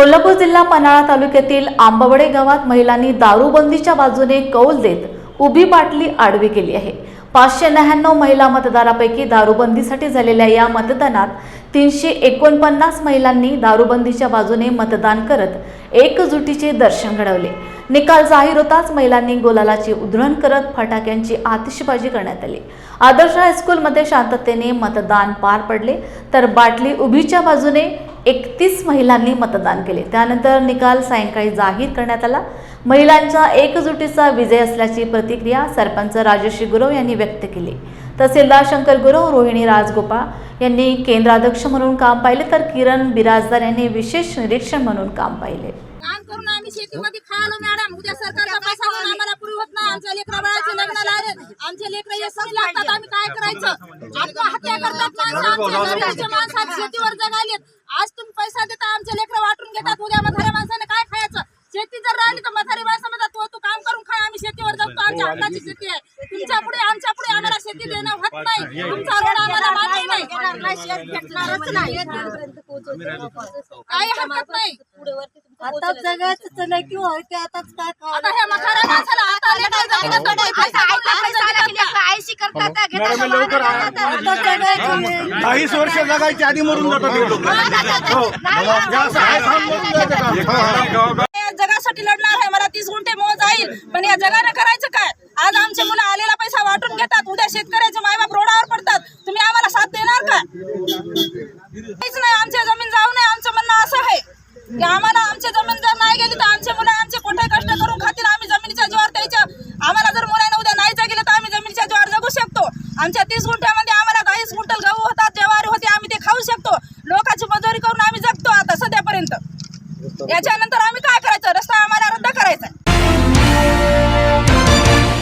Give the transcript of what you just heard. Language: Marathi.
कोल्हापूर जिल्हा पन्हाळा तालुक्यातील आंबवडे गावात महिलांनी दारूबंदीच्या बाजूने कौल देत उभी बाटली आडवी केली आहे. पाचशे नव्याण्णव महिला मतदारापैकी दारूबंदीसाठी झालेल्या या मतदानात तीनशे एकोणपन्नास महिलांनी दारूबंदीच्या बाजूने मतदान करत एकजुटीचे दर्शन घडवले. निकाल जाहीर होताच महिलांनी गोलालाची उधळण करत फटाक्यांची आतिषबाजी करण्यात आली. आदर्श हायस्कूलमध्ये शांततेने मतदान पार पडले तर बाटली उभीच्या बाजूने एकतीस महिलांनी मतदान केले. त्यानंतर निकाल सायंकाळी जाहीर करण्यात आला. महिलांच्या एकजुटीचा विजय असल्याची प्रतिक्रिया सरपंच राजश्री गुरव यांनी व्यक्त केली. तहसीलदार शंकर गुरव रोहिणी राजगोपाळ यांनी केंद्राध्यक्ष म्हणून काम पाहिले तर किरण बिराजदार यांनी विशेष निरीक्षण म्हणून काम पाहिले. काम करून आम्ही शेतीमध्ये खायलो मॅडम. उद्या सरकारचा पैसा म्हणून आम्हाला नाही. आमच्या लेकरा बाळाचे लग्न आमचे लेकर यशस्वी लागतात. आम्ही काय करायचं? आत्महत्या करतात माणसं. आमच्या गरीबाच्या माणसात शेतीवर जगालेत आज तुम्ही पैसा देता आमचे लेकर वाटून घेतात उद्या म्हाताऱ्या माणसाने काय खायचं शेती जर राहिली तर म्हातारी माणसं म्हणतात तो तू काम करून खाय आम्ही शेतीवर जगतो आमच्या हक्काची शेती आहे तुमच्यापुढे आमच्या पुढे आम्हाला शेती देणं होत नाही तुमचा रोड आम्हाला मान्य नाही काही हरकत नाही आता जगायचं चला किंवा होते आताच काय आता ह्या म्हाताऱ्या माणसाला आता लेकरं पैसा काहीच वर्ष जगायची आधी मरून जातात जगासाठी लढणार आहे. मला तीस गुंठे मोज जाईल. पण या जगाने करायचं काय? आज आमचे मुलं आलेला पैसा वाटून घेतात. उद्या शेतकऱ्याचे मायबाप रोडावर पडतात. तुम्ही आम्हाला साथ देणार का? काहीच नाही. आमची जमीन जाऊ नये. आमचं म्हणणं असं आहे की आम्हाला आमची जमीन जर नाही गेली तर आमचे मुलं आमचे कोठे कष्ट करून खातील आम्ही जमिनीच्या जीवावर द्यायच्या आम्हाला जर मुलांना उद्या नाही जगले तर आम्ही जमिनीच्या जीवावर जगू शकतो आमच्या तीस गुंठ्यामध्ये आम्हाला काहीच गुंठल गहू होतात ज्वारी होते आम्ही ते खाऊ शकतो. लोकांची मजुरी करून आम्ही जगतो आता सध्यापर्यंत. याच्यानंतर आम्ही